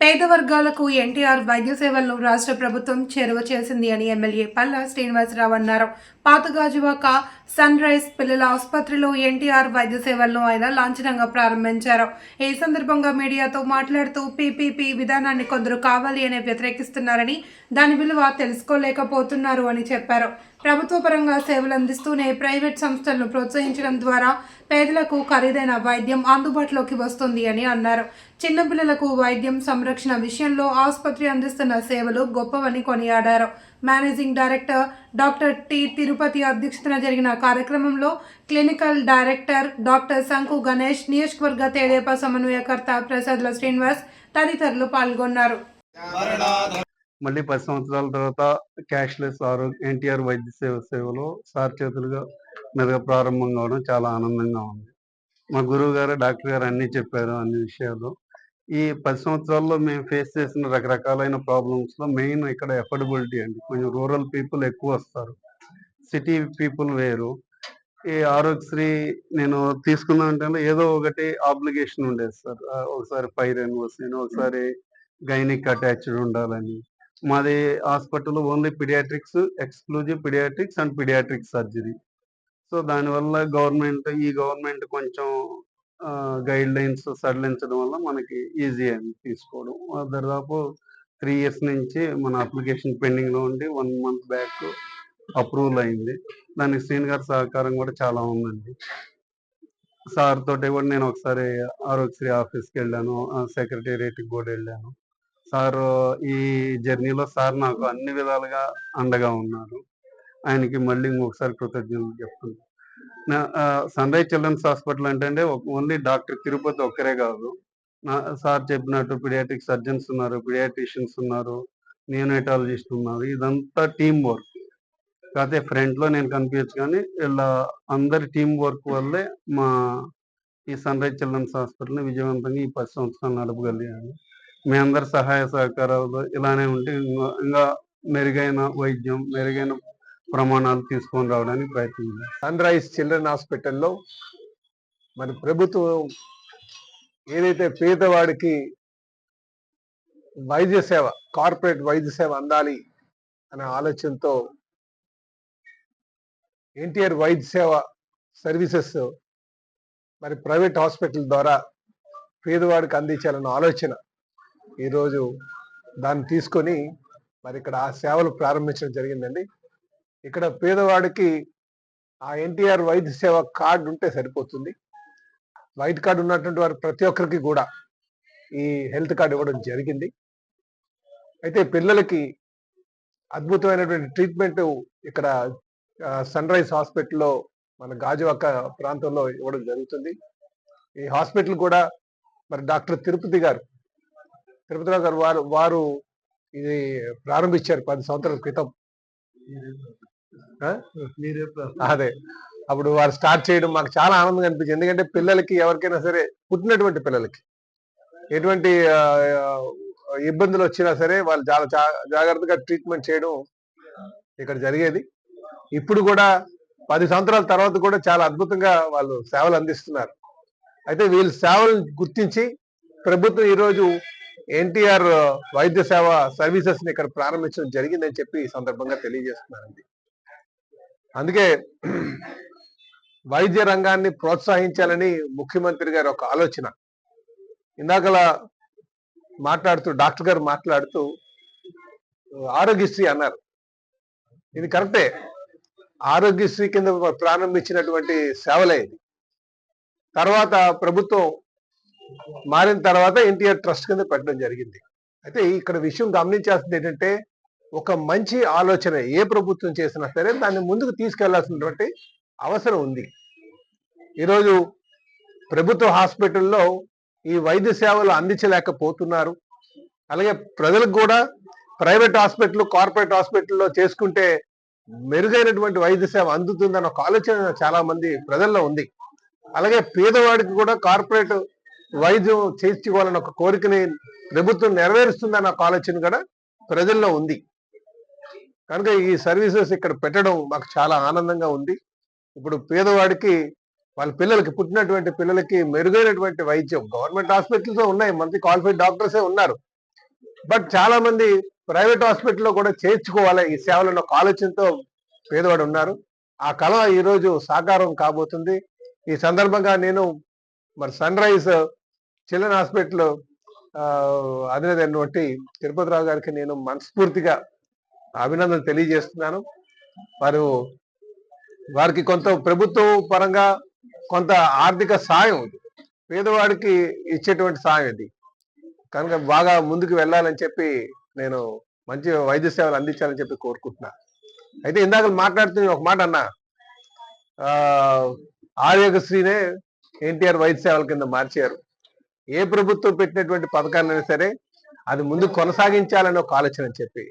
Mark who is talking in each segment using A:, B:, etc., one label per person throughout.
A: పేద వర్గాలకు ఎన్టీఆర్ వైద్య సేవలను రాష్ట్ర ప్రభుత్వం చేరువ చేసింది అని ఎమ్మెల్యే పల్లా శ్రీనివాసరావు అన్నారు. పాతగాజువాక సన్ రైజ్ పిల్లల ఆసుపత్రిలో ఎన్టీఆర్ వైద్య సేవలను ఆయన లాంఛనంగా ప్రారంభించారు. ఈ సందర్భంగా మీడియాతో మాట్లాడుతూ పీపీపీ విధానాన్ని కొందరు కావాలి అని వ్యతిరేకిస్తున్నారని దాని విలువ తెలుసుకోలేకపోతున్నారు అని చెప్పారు. ప్రభుత్వ పరంగా సేవలు అందిస్తూనే ప్రైవేట్ సంస్థలను ప్రోత్సహించడం ద్వారా పేదలకు ఖరీదైన వైద్యం అందుబాటులోకి వస్తుంది అని అన్నారు. చిన్నపిల్లలకు వైద్యం సంరక్షణ విషయంలో ఆసుపత్రి అందిస్తున్న సేవలు గొప్పవని కొనియాడారు. Managing director doctor T Tirupati అధ్యక్షతన జరిగిన కార్యక్రమంలో క్లినికల్ డైరెక్టర్ డాక్టర్ శంకు గణేష్ నియోజకవర్గ తెదేపా సమన్వయకర్త ప్రసాద్ల శ్రీనివాస్ తదితరులు పాల్గొన్నారు.
B: మళ్ళీ పది సంవత్సరాల తర్వాత క్యాష్లెస్ ఆరోగ్య ఎన్టీఆర్ వైద్య సేవ సేవలో సార్ చేతులుగా మీదుగా ప్రారంభం కావడం చాలా ఆనందంగా ఉంది. మా గురువు గారు డాక్టర్ గారు అన్నీ చెప్పారు అన్ని విషయాలు. ఈ పది సంవత్సరాల్లో మేము ఫేస్ చేసిన రకరకాలైన ప్రాబ్లమ్స్లో మెయిన్ ఇక్కడ ఎఫర్డబిలిటీ అండి. కొంచెం రూరల్ పీపుల్ ఎక్కువ వస్తారు. సిటీ పీపుల్ వేరు. ఈ ఆరోగ్యశ్రీ నేను తీసుకున్న అంటే ఏదో ఒకటి ఆబ్లిగేషన్ ఉండేది సార్. ఒకసారి ఫైర్ అని ఒకసారి గైనిక్ అటాచ్డ్ ఉండాలని. మాది hospital only paediatrics exclusive paediatrics and paediatric surgery so దానివల్ల గవర్నమెంట్ ఈ గవర్నమెంట్ కొంచెం గైడ్ లైన్స్ సడలించడం వల్ల మనకి ఈజీ అయింది తీసుకోవడం. దాదాపు త్రీ ఇయర్స్ నుంచి మన అప్లికేషన్ పెండింగ్లో ఉండి వన్ మంత్ బ్యాక్ అప్రూవల్ అయింది. దానికి శ్రీని గారి సహకారం కూడా చాలా ఉందండి. సార్ తోటి కూడా నేను ఒకసారి ఆరోగ్యశ్రీ ఆఫీస్కి వెళ్ళాను. సెక్రటేరియట్కి కూడా వెళ్ళాను. సార్ ఈ జర్నీలో సార్ నాకు అన్ని విధాలుగా అండగా ఉన్నారు. ఆయనకి మళ్ళీ ఇంకొకసారి కృతజ్ఞతలు చెప్తున్నాను. సన్ రైజ్ చిల్డ్రన్స్ హాస్పిటల్ అంటే ఓన్లీ డాక్టర్ తిరుపతి ఒక్కరే కాదు. నా సార్ చెప్పినట్టు పిడియాట్రిక్ సర్జన్స్ ఉన్నారు పిడియాట్రిషియన్స్ ఉన్నారు నియోనైటాలజిస్ట్ ఉన్నారు ఇదంతా టీం వర్క్ కాకపోతే ఫ్రంట్లో నేను కనిపించచ్చు కానీ ఇలా అందరి టీం వర్క్ వల్లే మా ఈ సన్ రైజ్ చిల్డ్రన్స్ హాస్పిటల్ని విజయవంతంగా ఈ పది సంవత్సరాలు నడపగలిగాను. మీ అందరి సహాయ సహకారాలు ఇలానే ఉంటే ఇంకా మెరుగైన వైద్యం మెరుగైన ప్రమాణాలు తీసుకొని రావడానికి ప్రయత్నించారు
C: సన్ రైజ్ చిల్డ్రన్ హాస్పిటల్లో మరి ప్రభుత్వం ఏదైతే పేదవాడికి వైద్య సేవ కార్పొరేట్ వైద్య సేవ అందాలి అనే ఆలోచనతో ఎన్టీఆర్ వైద్య సేవ సర్వీసెస్ మరి ప్రైవేట్ హాస్పిటల్ ద్వారా పేదవాడికి అందించాలన్న ఆలోచన ఈరోజు దాన్ని తీసుకొని మరి ఇక్కడ ఆ సేవలు ప్రారంభించడం జరిగిందండి. ఇక్కడ పేదవాడికి ఆ ఎన్టీఆర్ వైద్య సేవ కార్డు ఉంటే సరిపోతుంది. వైట్ కార్డు ఉన్నటువంటి వారు ప్రతి ఒక్కరికి కూడా ఈ హెల్త్ కార్డు ఇవ్వడం జరిగింది. అయితే పిల్లలకి అద్భుతమైనటువంటి ట్రీట్మెంట్ ఇక్కడ సన్ రైజ్ హాస్పిటల్లో మన గాజువాక ప్రాంతంలో ఇవ్వడం జరుగుతుంది. ఈ హాస్పిటల్ కూడా మరి డాక్టర్ తిరుపతి గారు తిరుపతిరావు గారు వారు వారు ఇది ప్రారంభించారు పది సంవత్సరాల క్రితం. అదే. అప్పుడు వారు స్టార్ట్ చేయడం మాకు చాలా ఆనందంగా అనిపించింది. ఎందుకంటే పిల్లలకి ఎవరికైనా సరే పుట్టినటువంటి పిల్లలకి ఎటువంటి ఇబ్బందులు వచ్చినా సరే వాళ్ళు చాలా జాగ్రత్తగా ట్రీట్మెంట్ చేయడం ఇక్కడ జరిగేది. ఇప్పుడు కూడా పది సంవత్సరాల తర్వాత కూడా చాలా అద్భుతంగా వాళ్ళు సేవలు అందిస్తున్నారు. అయితే వీళ్ళ సేవలను గుర్తించి ప్రభుత్వం ఈరోజు ఎన్టీఆర్ వైద్య సేవ సర్వీసెస్ని ఇక్కడ ప్రారంభించడం జరిగిందని చెప్పి ఈ సందర్భంగా తెలియజేస్తున్నారండి. అందుకే వైద్య రంగాన్ని ప్రోత్సహించాలని ముఖ్యమంత్రి గారి ఒక ఆలోచన. ఇందాకలా మాట్లాడుతూ డాక్టర్ గారు మాట్లాడుతూ ఆరోగ్యశ్రీ అన్నారు. ఇది కరెక్టే. ఆరోగ్యశ్రీ కింద ప్రారంభించినటువంటి సేవలే ఇది. తర్వాత ప్రభుత్వం మారిన తర్వాత ఎన్టీఆర్ ట్రస్ట్ కింద పెట్టడం జరిగింది. అయితే ఇక్కడ విషయం గమనించాల్సింది ఏంటంటే ఒక మంచి ఆలోచన ఏ ప్రభుత్వం చేసినా సరే దాన్ని ముందుకు తీసుకెళ్ళాల్సినటువంటి అవసరం ఉంది. ఈరోజు ప్రభుత్వ హాస్పిటల్లో ఈ వైద్య సేవలు అందించలేకపోతున్నారు. అలాగే ప్రజలకు కూడా ప్రైవేట్ హాస్పిటల్ కార్పొరేట్ హాస్పిటల్లో చేసుకుంటే మెరుగైనటువంటి వైద్య సేవ అందుతుందన్న ఒక ఆలోచన చాలా మంది ప్రజల్లో ఉంది. అలాగే పేదవాడికి కూడా కార్పొరేట్ వైద్యం చేర్చుకోవాలన్న ఒక కోరికని ప్రభుత్వం నెరవేరుస్తుందన్న ఒక ఆలోచన కూడా ప్రజల్లో ఉంది. కనుక ఈ సర్వీసెస్ ఇక్కడ పెట్టడం మాకు చాలా ఆనందంగా ఉంది. ఇప్పుడు పేదవాడికి వాళ్ళ పిల్లలకి పుట్టినటువంటి పిల్లలకి మెరుగైనటువంటి వైద్యం గవర్నమెంట్ హాస్పిటల్స్ ఉన్నాయి. మంచి క్వాలిఫైడ్ డాక్టర్సే ఉన్నారు. బట్ చాలా మంది ప్రైవేట్ హాస్పిటల్లో కూడా చేర్చుకోవాలి ఈ సేవలను ఒక ఆలోచనతో పేదవాడు ఉన్నారు. ఆ కళ ఈరోజు సాకారం కాబోతుంది. ఈ సందర్భంగా నేను మరి సన్ రైజ్ చిల్డ్రన్ హాస్పిటల్ అధినేత తిరుపతి రావు గారికి నేను మనస్ఫూర్తిగా అభినందన తెలియజేస్తున్నాను. వారు వారికి కొంత ప్రభుత్వ పరంగా కొంత ఆర్థిక సాయం ఇది పేదవాడికి ఇచ్చేటువంటి సాయం ఇది. కనుక బాగా ముందుకు వెళ్ళాలని చెప్పి నేను మంచి వైద్య సేవలు అందించాలని చెప్పి కోరుకుంటున్నా. అయితే ఇందాక మాట్లాడుతున్న ఒక మాట అన్నా. ఆరోగ్యశ్రీనే ఎన్టీఆర్ వైద్య సేవల కింద మార్చారు. ఏ ప్రభుత్వం పెట్టినటువంటి పథకాన్నైనా సరే అది ముందు కొనసాగించాలని ఒక ఆలోచన చెప్పి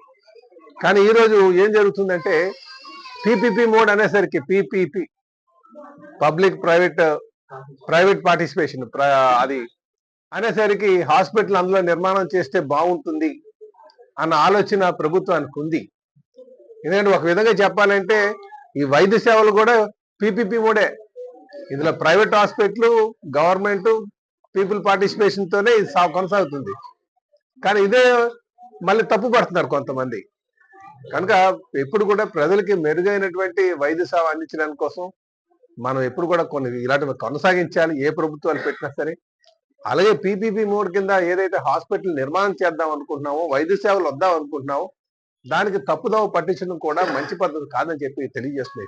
C: కానీ ఈరోజు ఏం జరుగుతుందంటే పీపీపీ మోడ్ అనేసరికి PPP public private private participation అది అనేసరికి హాస్పిటల్ అందులో నిర్మాణం చేస్తే బాగుంటుంది అన్న ఆలోచన ప్రభుత్వానికి ఉంది. ఎందుకంటే ఒక విధంగా చెప్పాలంటే ఈ వైద్య సేవలు కూడా పీపీపీ మోడే. ఇందులో ప్రైవేట్ హాస్పిటల్ గవర్నమెంట్ పీపుల్ పార్టిసిపేషన్తోనే ఇది కొనసాగుతుంది. కానీ ఇదే మళ్ళీ తప్పు పడుతున్నారు కొంతమంది. కనుక ఎప్పుడు కూడా ప్రజలకి మెరుగైనటువంటి వైద్య సేవ అందించడానికి కోసం మనం ఎప్పుడు కూడా కొన్ని ఇలాంటివి కొనసాగించాలి ఏ ప్రభుత్వాలు పెట్టినా సరే. అలాగే పీపీపీ మోడ్ కింద ఏదైతే హాస్పిటల్ నిర్మాణం చేద్దాం అనుకుంటున్నామో వైద్య సేవలు వద్దాం అనుకుంటున్నామో దానికి తప్పుదోవ పట్టించడం కూడా మంచి పద్ధతి కాదని చెప్పి తెలియజేస్తున్నాయి.